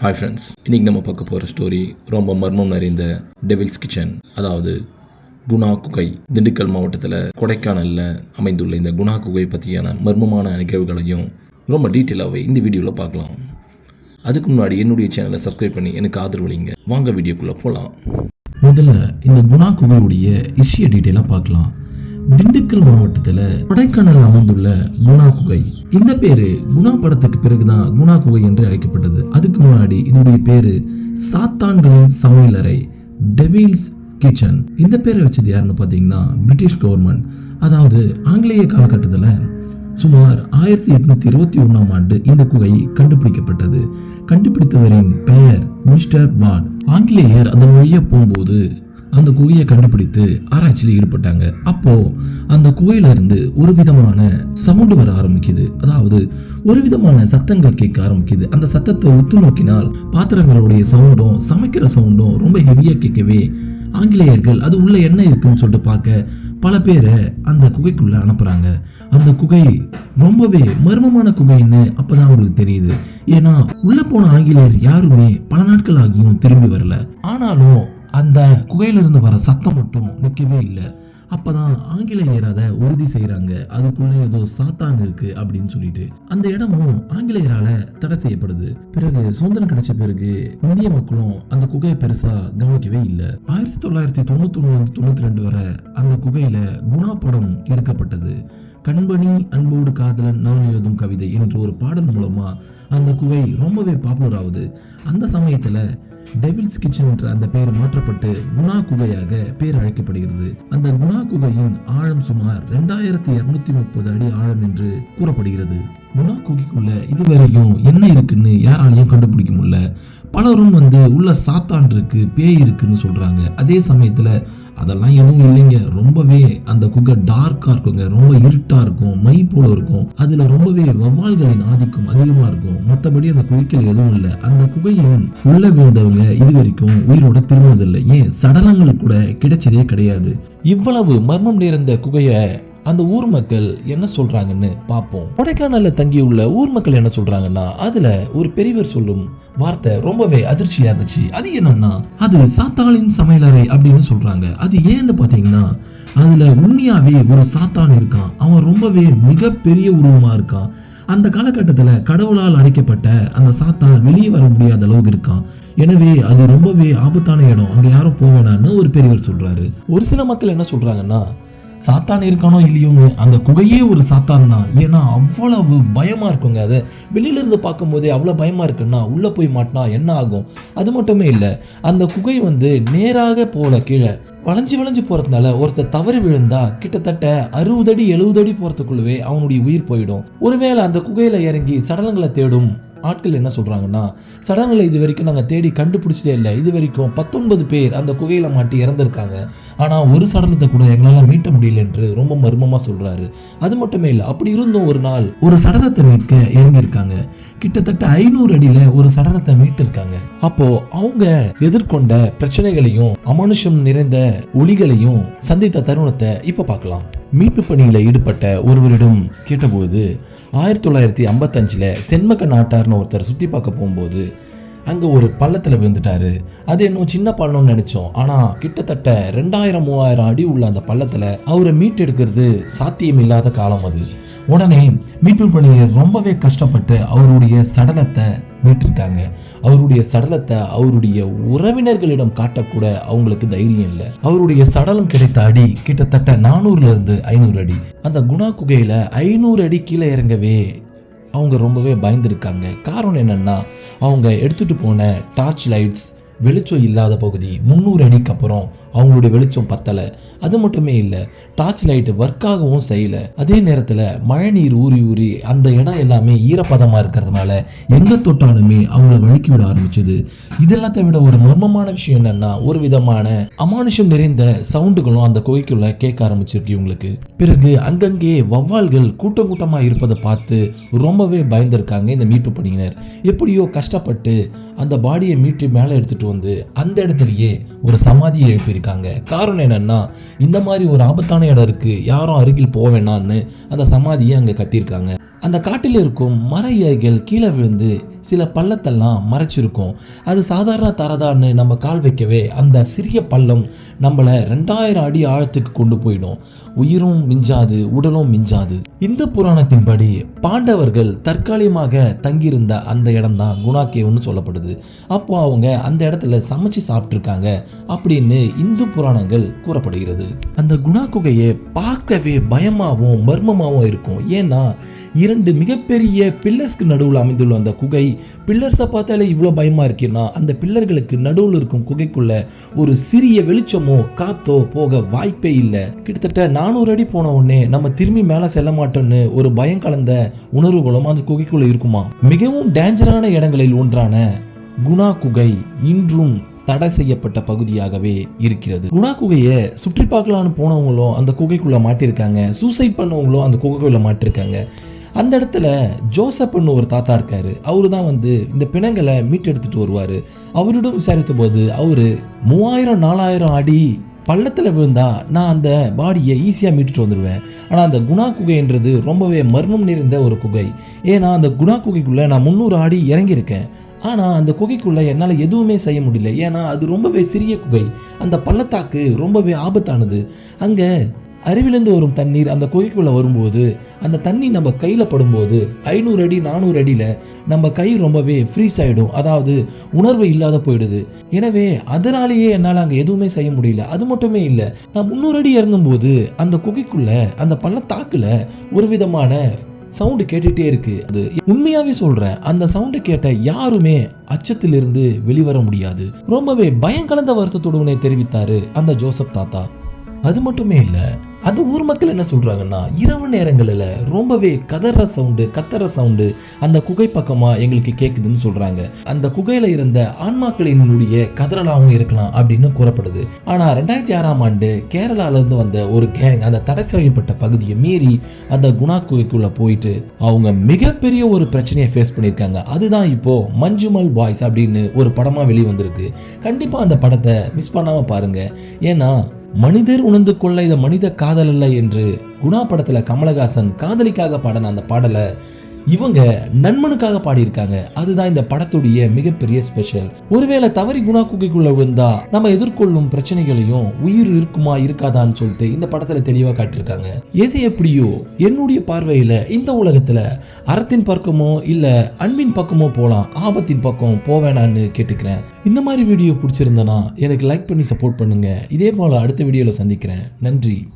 Hi friends இன்றைக்கி நம்ம பார்க்க போகிற ஸ்டோரி ரொம்ப மர்மம் நிறைந்த டெவில்ஸ் கிச்சன் அதாவது குணா குகை. திண்டுக்கல் மாவட்டத்தில் கொடைக்கானலில் அமைந்துள்ள இந்த குணா குகை பற்றியான மர்மமான நிகழ்வுகளையும் ரொம்ப டீட்டெயிலாகவே இந்த வீடியோவில் பார்க்கலாம். அதுக்கு முன்னாடி என்னுடைய சேனலை சப்ஸ்கிரைப் பண்ணி எனக்கு ஆதரவளிங்க வாங்க வீடியோக்குள்ளே போகலாம் முதல்ல இந்த குணா குகையுடைய ஹிஸ்ட்ரியை டீட்டெயிலாக பார்க்கலாம். திண்டுக்கல் மாவட்டத்தில் கொடைக்கானல் அமைந்துள்ள குணா குகை. இந்த பேரு குணா படத்துக்கு பிறகுதான் குணா குகை என்று அழைக்கப்பட்டது. அதுக்கு முன்னாடி இதனுடைய பேரு சாத்தான்களின் சமையலறை டெவில்ஸ் கிச்சன். இந்த பேரை வச்சது யாருன்னு பார்த்தீங்கன்னா பிரிட்டிஷ் கவர்மெண்ட். அதாவது ஆங்கிலேய காலகட்டத்தில் சுமார் ஆயிரத்தி எட்நூத்தி இருபத்தி ஒன்றாம் ஆண்டு இந்த குகை கண்டுபிடிக்கப்பட்டது. கண்டுபிடித்தவரின் பெயர் மிஸ்டர் வார்ட் ஆங்கிலேயர் அந்த வழியே போகும்போது அந்த குகையை கண்டுபிடித்து ஆராய்ச்சியில் ஈடுபட்டாங்க. அப்போ அந்த குகையில இருந்து ஒரு விதமான சவுண்டு வர ஆரம்பிக்குது. அதாவது ஒரு விதமான சத்தங்கள் கேட்க ஆரம்பிக்குது. அந்த சத்தத்தை உத்து நோக்கினால் பாத்திரங்களுடைய சவுண்டும் சமைக்கிற சவுண்டும் ரொம்ப ஹெவியா கேட்கவே ஆங்கிலேயர்கள் அது உள்ள என்ன இருக்குன்னு சொல்லிட்டு பார்க்க பல பேரை அந்த குகைக்குள்ள அனுப்புறாங்க. அந்த குகை ரொம்பவே மர்மமான குகைன்னு அப்பதான் அவங்களுக்கு தெரியுது. ஏன்னா உள்ள போன ஆங்கிலேயர் யாருமே பல நாட்கள் ஆகியும் திரும்பி வரல. ஆனாலும் அந்த குகையிலிருந்து வர சத்தம் மட்டும் நிற்கவே இல்லை. அப்பதான் ஆங்கிலேயர் அதை உறுதி செய்கிறாங்க அதுக்குள்ளே ஏதோ சாத்தான் இருக்குது அப்படின்னு சொல்லிட்டு. அந்த இடமும் ஆங்கிலேயரால் தடை செய்யப்படுது. பிறகு சுதந்திரம் கிடைச்ச பிறகு இந்திய மக்களும் அந்த குகையை பெருசாக கவனிக்கவே இல்லை. ஆயிரத்தி தொள்ளாயிரத்தி தொண்ணூத்தி தொண்ணூற்றி ரெண்டு வரை அந்த குகையில் குணா படம் எடுக்கப்பட்டது கண்பணி அன்போடு காதலன் நான் எழுதும் கவிதை என்ற ஒரு பாடல் மூலமாக அந்த குகை ரொம்பவே பாப்புலர் ஆகுது. அந்த சமயத்தில் டெவில்ஸ் கிச்சன் என்ற அந்த பெயர் மாற்றப்பட்டு குணா குகையாக பெயர் அழைக்கப்படுகிறது. அந்த குணா குகையின் ஆழம் சுமார் ரெண்டாயிரத்தி இருநூத்தி முப்பது அடி ஆழம் என்று கூறப்படுகிறது. முனா குகைக்குள்ளே இது வரைக்கும் என்ன இருக்குன்னு யாராலையும் கண்டுபிடிக்க முடியல. பலரும் வந்து உள்ள சாத்தான் இருக்கு பேய் இருக்குன்னு சொல்றாங்க. அதே சமயத்துல அதெல்லாம் எதுவும் இல்லைங்க. ரொம்பவே அந்த குகை டார்க்கா இருக்குங்க. ரொம்ப இருட்டா இருக்கும். மை போல இருக்கும். அதுல ரொம்பவே வவ்வால்களின் ஆதிக்கம் அதிகமா இருக்கும். மற்றபடி அந்த குகைக்கள் எதுவும் இல்லை. அந்த குகையின் உள்ள விழுந்தவங்க இது வரைக்கும் உயிரோட திரும்புவதில்லை ஏன்? சடலங்கள் கூட கிடைச்சதே கிடையாது. இவ்வளவு மர்மம் நிறைந்த குகையை அந்த ஊர் மக்கள் என்ன சொல்றாங்கன்னு பார்ப்போம். கொடைக்கானல்ல தங்கியுள்ள ஊர் மக்கள் என்ன சொல்றாங்கன்னா அதுல ஒரு பெரியவர் சொல்லும் வார்த்தை ரொம்பவே அதிர்ச்சியா இருந்துச்சு. அது என்னன்னா அது சாத்தாளின் சமையலறை அப்படின்னு சொல்றாங்க. அது ஏன்னு பாத்தீங்கன்னா அதுல உண்மையாவே ஒரு சாத்தான் இருக்கான். அவன் ரொம்பவே மிகப்பெரிய உருவமா இருக்கான். அந்த காலகட்டத்தில் கடவுளால் அடைக்கப்பட்ட அந்த சாத்தான் வெளியே வர முடியாத அளவுக்கு இருக்கான். எனவே அது ரொம்பவே ஆபத்தான இடம். அங்கே யாரும் போக வேணாம்னு ஒரு பெரியவர் சொல்றாரு. ஒரு சில மக்கள் என்ன சொல்றாங்கன்னா சாத்தான் இருக்கானோ இல்லையோங்க அந்த குகையே ஒரு சாத்தான் தான் ஏன்னா அவ்வளவு பயமாக இருக்குங்க அது. வெளியில இருந்து பார்க்கும்போதே அவ்வளோ பயமாக இருக்குன்னா உள்ளே போய் மாட்டினா என்ன ஆகும்? அது மட்டுமே இல்லை. அந்த குகை வந்து நேராக போல கீழே. வளைஞ்சு வளைஞ்சு போகிறதுனால ஒருத்தர் தவறி விழுந்தா கிட்டத்தட்ட அறுபது அடி எழுபது அடி போகிறதுக்குள்ளவே அவனுடைய உயிர் போயிடும். ஒருவேளை அந்த குகையில் இறங்கி சடலங்களை தேடும் ஆட்கள் என்ன சொல்கிறாங்கன்னா சடலங்களை இது வரைக்கும் நாங்கள் தேடி கண்டுபிடிச்சதே இல்லை. இது வரைக்கும் பத்தொன்பது பேர் அந்த குகையில் மாட்டி இறந்துருக்காங்க. ஆனால் ஒரு சடலத்தை கூட எங்களால் மீட்ட முடியல என்று ரொம்ப மர்மமாக சொல்கிறாரு அது மட்டுமே இல்லை அப்படி இருந்தும் ஒரு நாள் ஒரு சடலத்தை மீட்க இறங்கியிருக்காங்க. கிட்டத்தட்ட ஐநூறு அடியில் ஒரு சடலத்தை மீட்டிருக்காங்க. அப்போ அவங்க எதிர்கொண்ட பிரச்சனைகளையும் அமனுஷம் நிறைந்த ஒளிகளையும் சந்தித்த தருணத்தை இப்போ பார்க்கலாம். மீட்பு பணியில் ஈடுபட்ட ஒருவரிடம் கேட்டபோது ஆயிரத்தி தொள்ளாயிரத்தி ஐம்பத்தஞ்சில் செண்மக்க நாட்டார்னு ஒருத்தர் சுற்றி பார்க்க போகும்போது அங்கே ஒரு பள்ளத்தில் விழுந்துட்டாரு. அது இன்னும் சின்ன பள்ளம்னு நினச்சோம். ஆனால் கிட்டத்தட்ட ரெண்டாயிரம் மூவாயிரம் அடி உள்ள அந்த பள்ளத்தில் அவரை மீட்டெடுக்கிறது சாத்தியம் இல்லாத காலம் அது. உடனே மீட்பு பணியர் ரொம்பவே கஷ்டப்பட்டு அவருடைய சடலத்தை மீட்டிருக்காங்க அவருடைய சடலத்தை அவருடைய உறவினர்களிடம் காட்டக்கூட அவங்களுக்கு தைரியம் இல்லை. அவருடைய சடலம் கிடைத்த அடி கிட்டத்தட்ட நானூறுல இருந்து ஐநூறு அடி. அந்த குணா குகையில ஐநூறு அடி கீழே இறங்கவே அவங்க ரொம்பவே பயந்துருக்காங்க. காரணம் என்னன்னா அவங்க எடுத்துட்டு போன டார்ச் லைட்ஸ் வெளிச்சம் இல்லாத பகுதி முந்நூறு அடிக்கு அப்புறம் அவங்களுடைய வெளிச்சம் பத்தலை. அது மட்டுமே இல்லை டார்ச் லைட் ஒர்க் ஆகவும் செய்யலை. அதே நேரத்தில் மழை நீர் ஊறி ஊறி அந்த இடம் எல்லாமே ஈரப்பதமாக இருக்கிறதுனால எங்கே தொட்டாலுமே அவங்கள வழுக்கி விட ஆரம்பிச்சது. இதெல்லாத்தையும் விட ஒரு மர்மமான விஷயம் என்னன்னா ஒரு விதமான அமானுஷம் நிறைந்த சவுண்டுகளும் அந்த குகைக்குள்ள கேட்க ஆரம்பிச்சிருக்கு இவங்களுக்கு. பிறகு அங்கங்கே வவ்வால்கள் கூட்டம் கூட்டமாக இருப்பதை பார்த்து ரொம்பவே பயந்திருக்காங்க இந்த மீட்பு பணியினர். எப்படியோ கஷ்டப்பட்டு அந்த பாடியை மீட்டு மேலே எடுத்துட்டு வந்து அந்த இடத்துலயே ஒரு சமாதியை எழுப்பியிருக்காங்க. காரணம் என்னன்னா இந்த மாதிரி ஒரு ஆபத்தான இடம் இருக்குது யாரும் அருகில் போக வேணாம்னு அந்த சமாதியை அங்கே கட்டியிருக்காங்க. அந்த காட்டில் இருக்கும் மர இலைகள் கீழே விழுந்து சில பள்ளத்தெல்லாம் மறைச்சிருக்கும். அது சாதாரண தரதான்னு நம்ம கால் வைக்கவே அந்த சிறிய பள்ளம் நம்மளை ரெண்டாயிரம் அடி ஆழத்துக்கு கொண்டு போயிடும். உயிரும் மிஞ்சாது உடலும் மிஞ்சாது. இந்த புராணத்தின்படி பாண்டவர்கள் தற்காலிகமாக தங்கியிருந்த அந்த இடம் தான் குணாக்கேவ்னு சொல்லப்படுது. அப்போ அவங்க அந்த இடத்துல சமைச்சு சாப்பிட்ருக்காங்க அப்படின்னு இந்து புராணங்கள் கூறப்படுகிறது. அந்த குணா குகையை பார்க்கவே பயமாகவும் மர்மமாகவும் இருக்கும். ஏன்னா இரண்டு மிகப்பெரிய பில்லர்ஸ்க்கு நடுவில் அமைந்துள்ள அந்த குகை பில்லர்ஸை பார்த்தாலே இவ்வளோ பயமாக இருக்கேன்னா அந்த பில்லர்களுக்கு நடுவில் இருக்கும் குகைக்குள்ள ஒரு சிறிய வெளிச்சமோ காத்தோ போக வாய்ப்பே இல்லை. கிட்டத்தட்ட நானூறு அடி போன உடனே நம்ம திரும்பி மேலே செல்ல மாட்டோம்னு ஒரு பயம் கலந்த உணர்வுகளும் அந்த குகைக்குள்ள இருக்குமா? மிகவும் டேஞ்சரான இடங்களில் ஒன்றான குணா குகை இன்றும் தடை செய்யப்பட்ட பகுதியாகவே இருக்கிறது. குணா குகையை சுற்றி பார்க்கலான்னு போனவங்களும் அந்த குகைக்குள்ள மாட்டிருக்காங்க. சூசைட் பண்ணவங்களும் அந்த குகைக்குள்ள மாட்டிருக்காங்க. அந்த இடத்துல ஜோசப்னு ஒரு தாத்தா இருக்காரு. அவரு தான் வந்து இந்த பிணங்களை மீட்டெடுத்துட்டு வருவார். அவரிடம் விசாரித்த போது அவர் மூவாயிரம் நாலாயிரம் அடி பள்ளத்தில் விழுந்தா நான் அந்த பாடியை ஈஸியாக மீட்டுட்டு வந்துடுவேன் ஆனால் அந்த குணா குகைன்றது ரொம்பவே மர்மம் நிறைந்த ஒரு குகை. ஏன்னா அந்த குணா குகைக்குள்ளே நான் முந்நூறு அடி இறங்கியிருக்கேன். ஆனால் அந்த குகைக்குள்ளே என்னால் எதுவுமே செய்ய முடியல. ஏன்னா அது ரொம்பவே சிறிய குகை. அந்த பள்ளத்தாக்கு ரொம்பவே ஆபத்தானது. அங்கே அருவிலேருந்து வரும் தண்ணீர் அந்த குகைக்குள்ளே வரும்போது அந்த தண்ணி நம்ம கையில் படும்போது ஐநூறு அடி நானூறு அடியில் நம்ம கை ரொம்பவே ஃப்ரீஸ் ஆகிடும் அதாவது உணர்வு இல்லாத போயிடுது. எனவே அதனாலேயே என்னால் அங்கே எதுவுமே செய்ய முடியல. அது மட்டுமே இல்லை நான் முந்நூறு அடி இறங்கும்போது அந்த குகைக்குள்ளே அந்த பள்ளத்தாக்கில் ஒரு விதமான சவுண்டு கேட்டுட்டே இருக்கு. அது உண்மையாவே சொல்றேன் அந்த சவுண்டை கேட்ட யாருமே அச்சத்திலிருந்து வெளிவர முடியாது. ரொம்பவே பயம் கலந்த வருத்தத்துடனே தெரிவித்தாரு அந்த ஜோசப் தாத்தா. அது மட்டுமே இல்லை அந்த ஊர் மக்கள் என்ன சொல்கிறாங்கன்னா இரவு நேரங்களில் ரொம்பவே கதற சவுண்டு கத்தற சவுண்டு அந்த குகை பக்கமாக எங்களுக்கு கேட்குதுன்னு சொல்கிறாங்க அந்த குகையில் இருந்த ஆன்மாக்களினுடைய கதறலாகவும் இருக்கலாம் அப்படின்னு கூறப்படுது. ஆனால் ரெண்டாயிரத்தி ஆறாம் ஆண்டு கேரளாவிலேருந்து வந்த ஒரு கேங் அந்த தடை செய்யப்பட்ட பகுதியை மீறி அந்த குணா குகைக்குள்ளே போயிட்டு அவங்க மிகப்பெரிய ஒரு பிரச்சனையை ஃபேஸ் பண்ணியிருக்காங்க. அதுதான் இப்போது மஞ்சுமல் பாய்ஸ் அப்படின்னு ஒரு படமாக வெளியே வந்திருக்கு கண்டிப்பாக அந்த படத்தை மிஸ் பண்ணாமல் பாருங்க. ஏன்னா மனிதர் உணர்ந்து கொள்ள இது மனித காதல் அல்ல என்று குணா படத்துல கமலஹாசன் காதலிக்காக பாடின அந்த பாடலை இவங்க நண்பனுக்காக பாடியிருக்காங்க. அதுதான் இந்த படத்துடைய மிகப்பெரிய ஸ்பெஷல் ஒருவேளை தவறி குணா குகைக்குள்ள விழுந்தா நம்ம எதிர்கொள்ளும் பிரச்சனைகளையும் உயிர் இருக்குமா இருக்காதான்னு சொல்லிட்டு இந்த படத்துல தெளிவா காட்டியிருக்காங்க. எது எப்படியோ என்னுடைய பார்வையில இந்த உலகத்துல அறத்தின் பக்கமோ இல்ல அன்பின் பக்கமோ போலாம் ஆபத்தின் பக்கம் போவேணான்னு கேட்டுக்கிறேன். இந்த மாதிரி வீடியோ பிடிச்சிருந்தனா எனக்கு லைக் பண்ணி சப்போர்ட் பண்ணுங்க. இதே போல அடுத்த வீடியோல சந்திக்கிறேன். நன்றி.